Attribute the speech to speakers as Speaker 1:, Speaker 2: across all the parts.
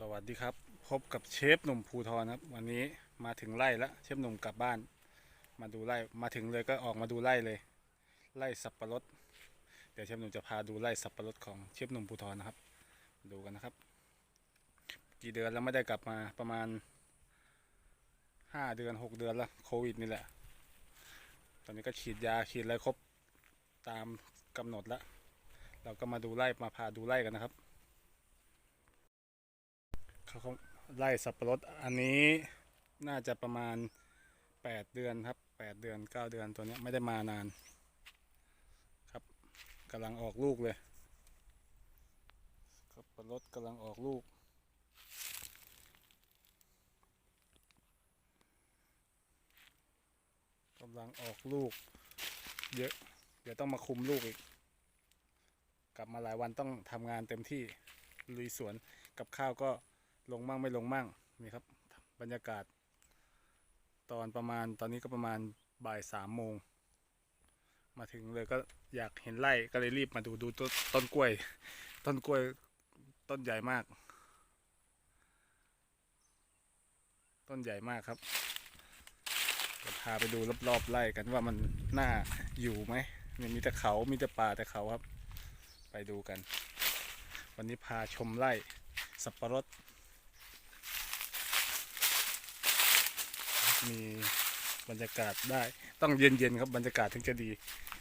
Speaker 1: สวัสดีครับ พบกับเชฟหนุ่มภูทรครับ วันนี้มาถึงไร่แล้วเชฟหนุ่มกลับบ้าน มาดูไร่มาถึงเลยก็ออกมาดูไร่เลยไร่สับปะรดเดี๋ยวเชฟหนุ่มจะพาดูไร่สับปะรดของเชฟหนุ่มภูทรนะครับ ดูกันนะครับ กี่เดือนแล้วไม่ได้กลับมาประมาณห้าเดือนหกเดือนแล้วโควิดนี่แหละ ตอนนี้ก็ฉีดยาฉีดอะไรครบตามกำหนดแล้วเราก็มาดูไร่มาพาดูไร่กันนะครับ เขาไล่สับปะรดอันนี้น่าจะประมาณ 8 เดือนครับ 8 เดือน 9 เดือนตัวนี้ไม่ได้มานาน ครับกำลังออกลูกเลยสับปะรดกำลังออกลูกกำลังออกลูก เยอะ เดี๋ยวต้องมาคุมลูกอีก กลับมาหลายวันต้องทำงานเต็มที่ลุยสวนกับข้าวก็ ลงมั่งไม่ลงมั่งนี่ครับ บรรยากาศ ตอนประมาณตอนนี้ก็ประมาณบ่ายสามโมง มาถึงเลยก็อยากเห็นไร่ก็เลยรีบมาดูดูต้นกล้วย ต้นกล้วยต้นใหญ่มาก ต้นใหญ่มากครับเดี๋ยวพาไปดูรอบๆไร่กันว่ามันน่าอยู่ไหมมันมีแต่เขา มีแต่ป่าแต่เขาครับ ไปดูกัน วันนี้พาชมไร่สับปะรด มีบรรยากาศได้ ต้องเย็นๆครับบรรยากาศถึงจะดี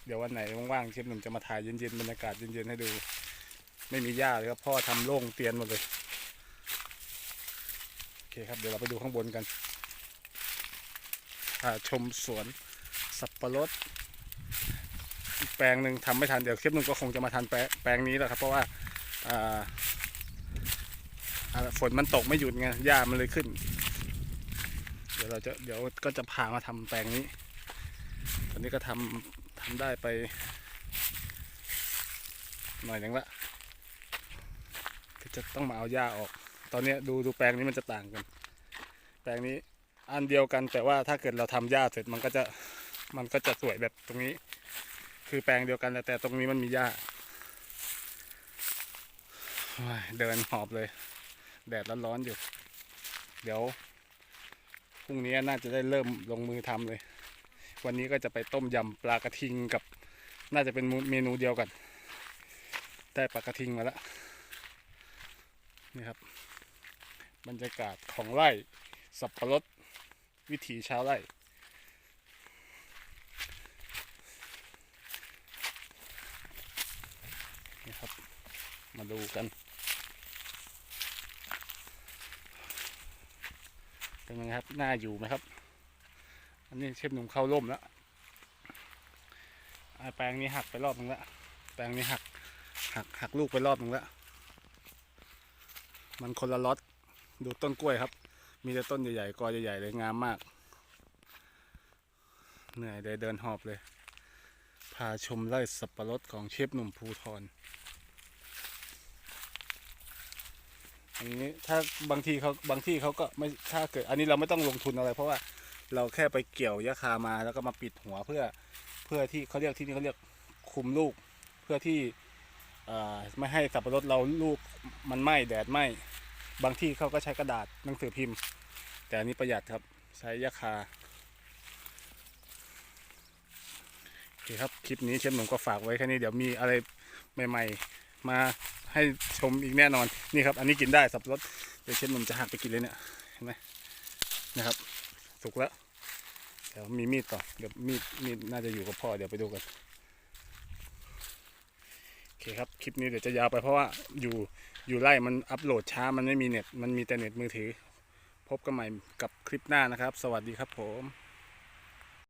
Speaker 1: เดี๋ยววันไหนว่างๆเชฟหนุ่มจะมาถ่ายเย็นๆบรรยากาศเย็นๆให้ดู ไม่มีหญ้าเลยครับพ่อทำโล่งเตียนหมดเลยโอเคครับเดี๋ยวเราไปดูข้างบนกันพาชมสวนสับปะรดแปลงหนึ่งทำไม่ทันเดี๋ยวเชฟหนุ่มก็คงจะมาทันแปลแปลงนี้แหละครับ เพราะว่าฝนมันตกไม่หยุดไงหญ้ามันเลยขึ้น ดี๋ยวเราจะเดี๋ยวก็จะพามาทำแปลงนี้ ตอนนี้ก็ทำทำได้ไป หน่อยหนึงละจะต้องมาเอาหญ้าออก ตอนนี้ดูดูแปลงนี้มันจะต่างกัน แปลงนี้อันเดียวกันแต่ว่าถ้าเกิดเราทำหญ้าเสร็จมันก็จะมันก็จะสวยแบบตรงนี้ คือแปลงเดียวกันแต่แต่ตรงนี้มันมีหญ้าเดินหอบเลย แดดร้อนๆอยู่ เดี๋ยว พรุ่งนี้น่าจะได้เริ่มลงมือทำเลย วันนี้ก็จะไปต้มยำปลากระทิงกับ น่าจะเป็นเมนูเดียวกัน ได้ปลากระทิงมาแล้วนี่ครับ บรรยากาศของไร่สับปะรดวิถีชาวไร่นี่ครับ มาดูกัน เป็นไงครับน่าอยู่ไหมครับ อันนี้เชฟหนุ่มเข้าร่มแล้วแปลงนี้หักไปรอบนึงแล้วแปลงนี้หัก หักหักลูกไปรอบนึงแล้วมันคนละล็อตดูต้นกล้วยครับ มีแต่ต้นใหญ่ๆกอใหญ่ๆเลยงามมาก เหนื่อยเลยเดินหอบเลย พาชมไร่สับปะรดของเชฟหนุ่มภูทร อันนี้ถ้าบางทีเขาบางที่เขาก็ไม่ถ้าเกิด อันนี้เราไม่ต้องลงทุนอะไร เพราะว่าเราแค่ไปเกี่ยวยาคามาแล้วก็มาปิดหัวเพื่อเพื่อที่เขาเรียกที่นี่เขาเรียกคุมลูก เพื่อที่ไม่ให้สับปะรดเราลูกมันไหม้แดดไหม้บางที่เขาก็ใช้กระดาษหนังสือพิมพ์ แต่อันนี้ประหยัดครับใช้ยาคาโอเคครับ คลิปนี้เชฟหนุ่มก็ฝากไว้แค่นี้เดี๋ยวมีอะไรใหม่ ๆ มาให้ชมอีกแน่นอนนี่ครับ อันนี้กินได้สับปะรดเดี๋ยวเชฟหนุ่มจะหักไปกินเลยเนี่ยเห็นไหมนะครับสุกแล้วเดี๋ยวมีมีดต่อเดี๋ยวมีดมีดน่าจะอยู่กับพ่อเดี๋ยวไปดูกันโอเคครับคลิปนี้เดี๋ยวจะยาวไปเพราะว่าอยู่อยู่ไล่มันอัปโหลดช้ามันไม่มีเน็ตมันมีแต่เน็ตมือถือ พบกันใหม่กับคลิปหน้านะครับ สวัสดีครับผม